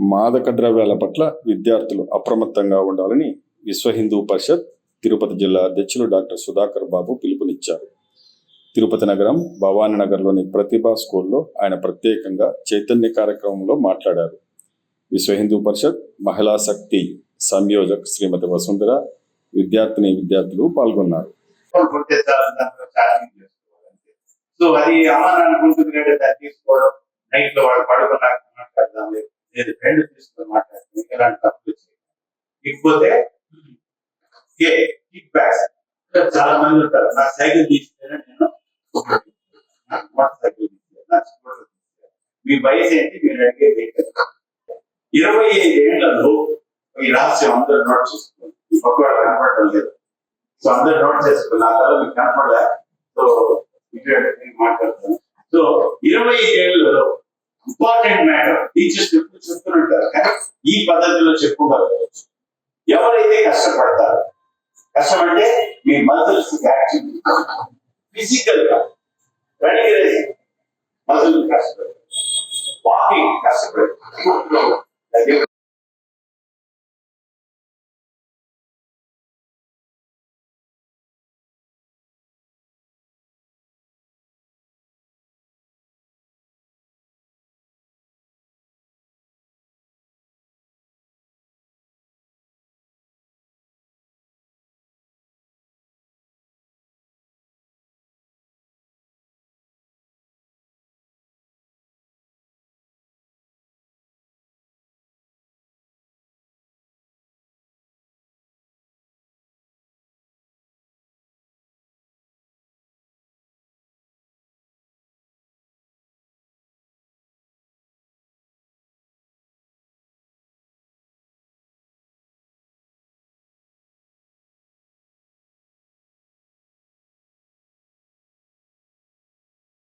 మాదక ద్రవ్యాల పట్ల విద్యార్థులు అప్రమత్తంగా ఉండాలని విశ్వ హిందూ పరిషత్ తిరుపతి జిల్లా అధ్యక్షులు డాక్టర్ సుధాకర్ బాబు పిలుపునిచ్చారు. తిరుపతి నగరం భవానీ నగర్లోని ప్రతిభా స్కూల్లో ఆయన ప్రత్యేకంగా చైతన్య కార్యక్రమంలో మాట్లాడారు. విశ్వ హిందూ పరిషత్ మహిళా శక్తి సంయోజక్ శ్రీమతి వసుంధర విద్యార్థిని విద్యార్థులు పాల్గొన్నారు. సో అది అమ్మ అనుకుంటుంది దాన్ని తీసుకోవడం నైట్లో వాడు పడుకున్నాక మాట్లాడదాం లేదు. నేను ఫ్రెండ్ తీసుకొని మాట్లాడతాం ఎలాంటి తప్పులు ఇకపోతే కిక్ బ్యాక్స్ చాలా మంది ఉంటారు. నా సైకిల్ తీసుకునే నేను నాకు మోటార్ సైకిల్ తీసుకెళ్ళాను, స్కూటర్ మీ వయసు ఏంటి? మీరు అడిగే వెహికల్ ఇరవై ఐదు ఏళ్ళలో ఈ రహస్యం అందరూ నోట్ చేసుకోండి. ఈ కనపడటం లేదు. సో అందరూ నోట్ చేసుకుని నా తల మీకు కనపడలే. సో ఇక్కడ నేను సో ఇరవై ఏళ్ళలో ఇంపార్టెంట్ మ్యాటర్. టీచర్స్ ఎప్పుడు చెప్తుంటారు కానీ ఈ పద్ధతిలో చెప్పుకోగలవచ్చు ఎవరైతే కష్టపడతారు కష్టం అంటే మీ మజిల్స్ యాక్టివ్ ఫిజికల్గా రెడీ మజిల్ కష్టపడతారు. వాకింగ్ కష్టపడతారు.